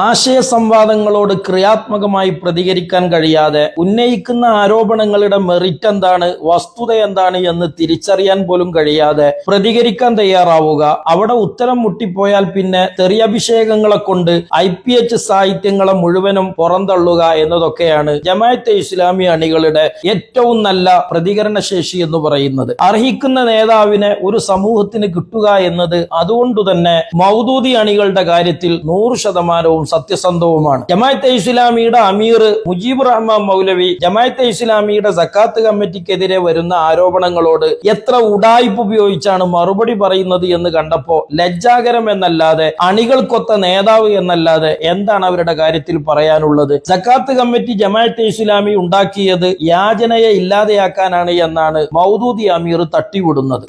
ആശയ സംവാദങ്ങളോട് ക്രിയാത്മകമായി പ്രതികരിക്കാൻ കഴിയാതെ ഉന്നയിക്കുന്ന ആരോപണങ്ങളുടെ മെറിറ്റ് എന്താണ് വസ്തുത എന്താണ് എന്ന് തിരിച്ചറിയാൻ പോലും കഴിയാതെ പ്രതികരിക്കാൻ തയ്യാറാവുക. അവിടെ ഉത്തരം മുട്ടിപ്പോയാൽ പിന്നെ തെറിയഭിഷേകങ്ങളെ കൊണ്ട് ഐ പി എച്ച് സാഹിത്യങ്ങളെ മുഴുവനും പുറന്തള്ളുക എന്നതൊക്കെയാണ് ജമാഅത്തെ ഇസ്ലാമി അണികളുടെ ഏറ്റവും നല്ല പ്രതികരണ ശേഷി എന്ന് പറയുന്നത്. അർഹിക്കുന്ന നേതാവിനെ ഒരു സമൂഹത്തിന് കിട്ടുക എന്നത് അതുകൊണ്ട് തന്നെ മൗദൂദി അണികളുടെ കാര്യത്തിൽ നൂറ് ശതമാനവും സത്യസന്ധവുമാണ്. ജമാഅത്തെ ഇസ്ലാമിയുടെ അമീർ മുജീബ് റഹ്മാൻ മൗലവി ജമാഅത്തെ ഇസ്ലാമിയുടെ സക്കാത്ത് കമ്മിറ്റിക്കെതിരെ വരുന്ന ആരോപണങ്ങളോട് എത്ര ഉടായ്പ ഉപയോഗിച്ചാണ് മറുപടി പറയുന്നത് എന്ന് കണ്ടപ്പോ ലജ്ജാകരം എന്നല്ലാതെ അണികൾക്കൊത്ത നേതാവ് എന്നല്ലാതെ എന്താണ് അവരുടെ കാര്യത്തിൽ പറയാനുള്ളത്? സക്കാത്ത് കമ്മിറ്റി ജമാഅത്തെ ഇസ്ലാമി ഉണ്ടാക്കിയത് യാചനയെ ഇല്ലാതെയാക്കാനാണ് എന്നാണ് മൗദൂദി അമീർ തട്ടിവിടുന്നത്.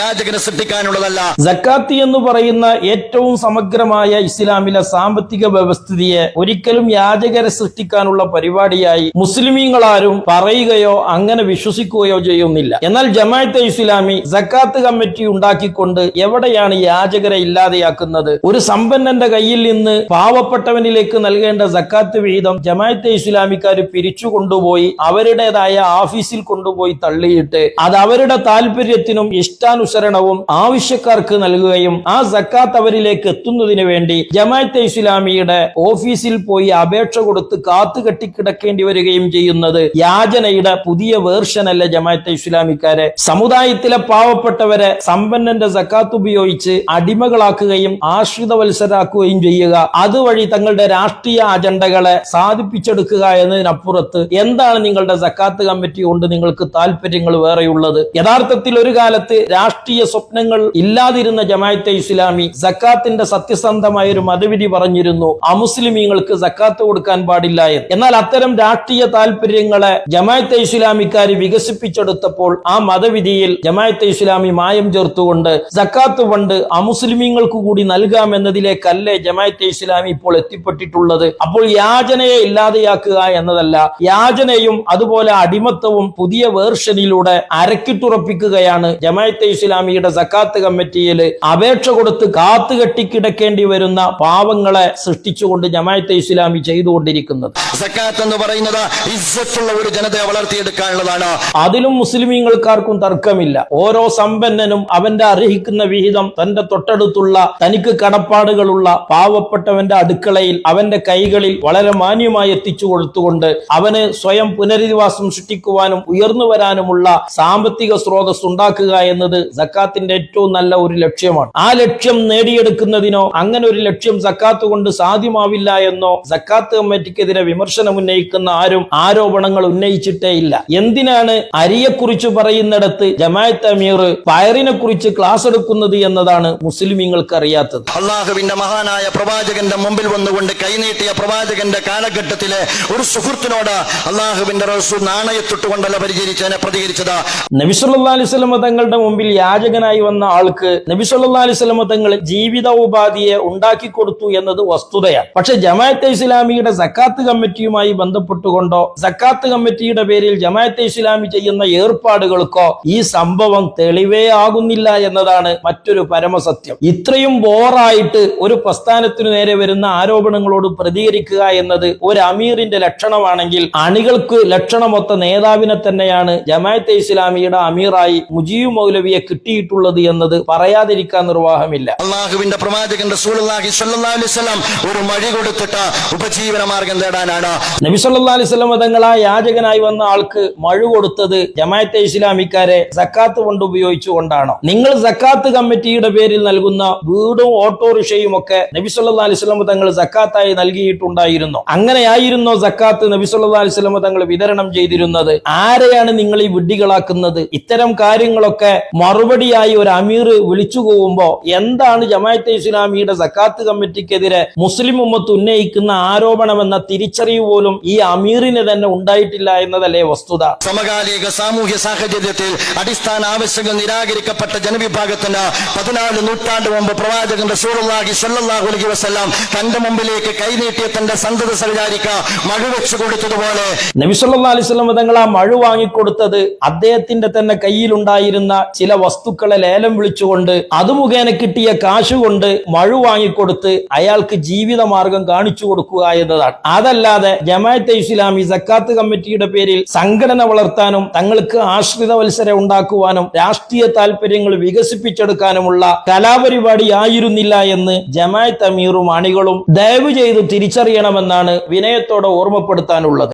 യാചകനെ സൃഷ്ടിക്കാനുള്ളതല്ല. സക്കാത്ത് എന്ന് പറയുന്ന ഏറ്റവും സമഗ്രമായ ഇസ്ലാമിലെ സാമ്പത്തിക വ്യവസ്ഥിതിയെ ഒരിക്കലും യാചകരെ സൃഷ്ടിക്കാനുള്ള പരിപാടിയായി മുസ്ലിമീങ്ങളാരും പറയുകയോ അങ്ങനെ വിശ്വസിക്കുകയോ ചെയ്യുന്നില്ല. എന്നാൽ ജമാഅത്തെ ഇസ്ലാമി സക്കാത്ത് കമ്മിറ്റി ഉണ്ടാക്കിക്കൊണ്ട് എവിടെയാണ് യാചകരെ ഇല്ലാതെയാക്കുന്നത്? ഒരു സമ്പന്നന്റെ കയ്യിൽ നിന്ന് പാവപ്പെട്ടവനിലേക്ക് നൽകേണ്ട സക്കാത്ത് വിഹിതം ജമാഅത്തെ ഇസ്ലാമിക്കാർ പിരിച്ചു കൊണ്ടുപോയി അവരുടേതായ ഓഫീസിൽ കൊണ്ടുപോയി തള്ളിയിട്ട് അത് അവരുടെ താല്പര്യത്തിനും ഇഷ്ടാനുസരണവും ആവശ്യക്കാർക്ക് നൽകുകയും ആ സക്കാത്ത് അവരിലേക്ക് എത്തുന്നതിന് വേണ്ടി ജമാഅത്തെ ഇസ്ലാമിയുടെ ഓഫീസിൽ പോയി അപേക്ഷ കൊടുത്ത് കാത്തു കെട്ടിക്കിടക്കേണ്ടി വരികയും ചെയ്യുന്നത് യാചനയുടെ പുതിയ വേർഷൻ അല്ല ജമാഅത്തെ ഇസ്ലാമിക്കാരെ? സമുദായത്തിലെ പാവപ്പെട്ടവരെ സമ്പന്നന്റെ സക്കാത്ത് ഉപയോഗിച്ച് അടിമകളാക്കുകയും ആശ്രിതവത്സരാക്കുകയും ചെയ്യുക. അതുവഴി തങ്ങളുടെ രാഷ്ട്രീയ അജണ്ടകളെ സാധിപ്പിച്ചെടുക്കുക എന്നതിനപ്പുറത്ത് എന്താണ് നിങ്ങളുടെ സക്കാത്ത് കമ്മിറ്റി കൊണ്ട് നിങ്ങൾക്ക് താല്പര്യങ്ങൾ വേറെയുള്ളത്? യഥാർത്ഥത്തിൽ ഒരു കാലത്ത് രാഷ്ട്രീയ സ്വപ്നങ്ങൾ ഇല്ലാതിരുന്ന ജമാഅത്തെ ഇസ്ലാമി സക്കാത്തിന്റെ സത്യസന്ധമായ ഒരു മതവിധി പറഞ്ഞിരുന്നു. അമുസ്ലിമീങ്ങൾക്ക് സക്കാത്ത് കൊടുക്കാൻ പാടില്ല എന്ന്. എന്നാൽ അത്തരം രാഷ്ട്രീയ താല്പര്യങ്ങളെ ജമാഅത്തെ ഇസ്ലാമിക്കാർ വികസിപ്പിച്ചെടുത്തപ്പോൾ ആ മതവിധിയിൽ ജമാഅത്തെ ഇസ്ലാമി മായം ചേർത്തുകൊണ്ട് സക്കാത്ത് ഫണ്ട് അമുസ്ലിമീങ്ങൾക്ക് കൂടി നൽകാം എന്നതിലേക്കല്ലേ ജമാഅത്തെ ഇസ്ലാമി ഇപ്പോൾ എത്തിപ്പെട്ടിട്ടുള്ളത്? അപ്പോൾ യാചനയെ ഇല്ലാതെയാക്കുക എന്നതല്ല യാചനയും അതുപോലെ അടിമത്തവും പുതിയ വേർഷനിലൂടെ അരക്കിട്ടുറപ്പിക്കുകയാണ് ജമാഅത്തെ ഇസ്ലാമിയുടെ സക്കാത്ത് കമ്മിറ്റിയിൽ അപേക്ഷ കൊടുത്ത് കാത്തുകെട്ടിക്കിടക്കേണ്ടി വരുന്ന പാവങ്ങളെ സൃഷ്ടിച്ചുകൊണ്ട് ജമായത്തെ ഇസ്ലാമി ചെയ്തുകൊണ്ടിരിക്കുന്നത്. സക്കാത്ത് എന്ന് പറയുന്നത് ഇസ്സത്തുള്ള ഒരു ജനതയെ വളർത്തിയെടുക്കാനുള്ളതാണ്. അതിലും മുസ്ലിമീങ്ങൾക്കാർക്കും തർക്കമില്ല. ഓരോ സമ്പന്നനും അവന്റെ അർഹിക്കുന്ന വിഹിതം തന്റെ തൊട്ടടുത്തുള്ള തനിക്ക് കടപ്പാടുകളുള്ള പാവപ്പെട്ടവന്റെ അടുക്കളയിൽ അവന്റെ കൈകളിൽ വളരെ മാന്യമായി എത്തിച്ചു കൊടുത്തുകൊണ്ട് അവന് സ്വയം പുനരധിവാസം സൃഷ്ടിക്കുവാനും ഉയർന്നു വരാനുമുള്ള സാമ്പത്തിക സ്രോതസ് ഉണ്ടാക്കുക എന്നത് സക്കാത്തിന്റെ ഏറ്റവും നല്ല ഒരു ലക്ഷ്യമാണ്. ആ ലക്ഷ്യം നേടിയെടുക്കുന്നതിനോ അങ്ങനെ ഒരു ലക്ഷ്യം സക്കാത്ത് കൊണ്ട് സാധ്യമാവില്ല എന്നോ സക്കാത്ത് കമ്മിറ്റിക്കെതിരെ വിമർശനം ഉന്നയിക്കുന്ന ആരും ആരോപണങ്ങൾ ഉന്നയിച്ചിട്ടേ ഇല്ല. എന്തിനാണ് അരിയെക്കുറിച്ച് പറയുന്നിടത്ത് ജമാഅത്ത് അമീർ പയറിനെ കുറിച്ച് ക്ലാസ് എടുക്കുന്നത് എന്നതാണ് മുസ്ലിമീങ്ങൾക്ക് അറിയാത്തത് അള്ളാഹുവിന്റെ മഹാനായ പ്രവാചകന്റെ മുമ്പിൽ വന്നുകൊണ്ട് കൈനീട്ടിയ പ്രവാചകന്റെ കാലഘട്ടത്തിലെ ഒരു സുഹൃത്തിനോട് അള്ളാഹുവിന്റെ റസൂൽ നാണയത്തൊട്ടുകൊണ്ടല്ല പരിചരിച്ചതിനെ പ്രതികരിച്ചത്. നബിസല്ലാ അലിസ്ലമ തങ്ങളുടെ മുമ്പിൽ യാചകനായി വന്ന ആൾക്ക് നബിസുല്ലാ അലിസ്ലമ തങ്ങൾ ജീവിത ഉപാധിയെ ഉണ്ടാക്കി കൊടുത്തു എന്നത് വസ്തുതയാണ് പക്ഷെ ജമാഅത്തെ ഇസ്ലാമിയുടെ സക്കാത്ത് കമ്മിറ്റിയുമായി ബന്ധപ്പെട്ടുകൊണ്ടോ സക്കാത്ത് കമ്മിറ്റിയുടെ പേരിൽ ജമാഅത്തെ ഇസ്ലാമി ചെയ്യുന്ന ഏർപ്പാടുകൾക്കോ ഈ സംഭവം തെളിവേ ആകുന്നില്ല എന്നതാണ് മറ്റൊരു പരമസത്യം. ഇത്രയും ബോറായിട്ട് ഒരു പ്രസ്ഥാനത്തിനു നേരെ വരുന്ന ആരോപണങ്ങളോട് പ്രതികരിക്കുക എന്നത് ഒരു അമീറിന്റെ ലക്ഷണമാണെങ്കിൽ അണികൾക്ക് ലക്ഷണമൊത്ത നേതാവിനെ തന്നെയാണ് ജമാഅത്തെ ഇസ്ലാമിയുടെ അമീറായി മുജീബ് മൗലവിയെ കിട്ടിയിട്ടുള്ളത് എന്നത് പറയാതിരിക്കാൻ നിർവാഹമില്ല. അള്ളാഹുവിന്റെ പ്രവാചകൻ റസൂലുള്ളാഹി അലൈഹി വസല്ലം ഒരു മഴി കൊടുത്തിട്ട് ഉപജീവന മാർഗം തേടാനാണ്. നബി സല്ലല്ലാഹു അലൈഹി വസല്ലം തങ്ങൾ ആ യാചകനായി വന്ന ആൾക്ക് മഴ കൊടുത്തത് ജമാഅത്തെ ഇസ്ലാമിക്കാരെ സക്കാത്ത് കൊണ്ട് ഉപയോഗിച്ചുകൊണ്ടാണോ. നിങ്ങൾ സക്കാത്ത് കമ്മിറ്റിയുടെ പേരിൽ നൽകുന്ന വീടും ഓട്ടോറിക്ഷയും ഒക്കെ നബി അലിസ്ലം തങ്ങൾ സക്കാത്തായി നൽകിയിട്ടുണ്ടായിരുന്നു. അങ്ങനെയായിരുന്നോ സക്കാത്ത് നബി അലിസ്ലം തങ്ങൾ വിതരണം ചെയ്തിരുന്നത്. ആരെയാണ് നിങ്ങൾ ഈ വിഡ്ഢികളാക്കുന്നത്? ഇത്തരം കാര്യങ്ങളൊക്കെ മറുപടിയായി ഒരു അമീർ വിളിച്ചു പോകുമ്പോ എന്താണ് ജമാഅത്തെ ഇസ്ലാമിയുടെ സക്കാത്ത് കമ്മിറ്റിക്കെതിരെ മുസ്ലിം ഉമ്മത്ത് ഉന്നയിക്കുന്ന ആരോപണമെന്ന തിരിച്ചറിവ് പോലും ഈ അമീറിന് തന്നെ ഉണ്ടായിട്ടില്ല എന്നതല്ലേ വസ്തുത. സമകാലിക സാമൂഹ്യ സാഹചര്യത്തിൽ അടിസ്ഥാന ആവശ്യങ്ങൾ നിരാകരിക്കപ്പെട്ട ജനവിഭാഗത്തിന് പതിനാല് നൂറ്റാണ്ട് മുമ്പ് പ്രവാചകൻ റസൂലുള്ളാഹി സ്വല്ലല്ലാഹു അലൈഹി വസല്ലം തന്റെ മുമ്പിലേക്ക് കൈനീട്ടിയ തന്റെ സന്തത സഹചാരിക്ക് മഴ വെച്ചു കൊടുത്തതുപോലെ അലൈഹി അലിസ്ലം തങ്ങൾ ആ മഴ വാങ്ങിക്കൊടുത്തത് അദ്ദേഹത്തിന്റെ തന്നെ കയ്യിലുണ്ടായിരുന്ന ചില വസ്തുക്കളെ ലേലം വിളിച്ചുകൊണ്ട് അത് മുഖേന കിട്ടിയ കാശുകൊണ്ട് മഴ വാങ്ങിക്കൊടുത്ത് അയാൾക്ക് ജീവി ജീവിത മാർഗം കാണിച്ചു കൊടുക്കുക എന്നതാണ്. അതല്ലാതെ ജമാഅത്തെ ഇസ്ലാമി സക്കാത്ത് കമ്മിറ്റിയുടെ പേരിൽ സംഘടന വളർത്താനും തങ്ങൾക്ക് ആശ്രിത മത്സരം ഉണ്ടാക്കുവാനും രാഷ്ട്രീയ താല്പര്യങ്ങൾ വികസിപ്പിച്ചെടുക്കാനുമുള്ള കലാപരിപാടി ആയിരുന്നില്ല എന്ന് ജമാഅത്ത് അമീറും അണികളും ദയവ് ചെയ്ത് തിരിച്ചറിയണമെന്നാണ് വിനയത്തോടെ ഓർമ്മപ്പെടുത്താനുള്ളത്.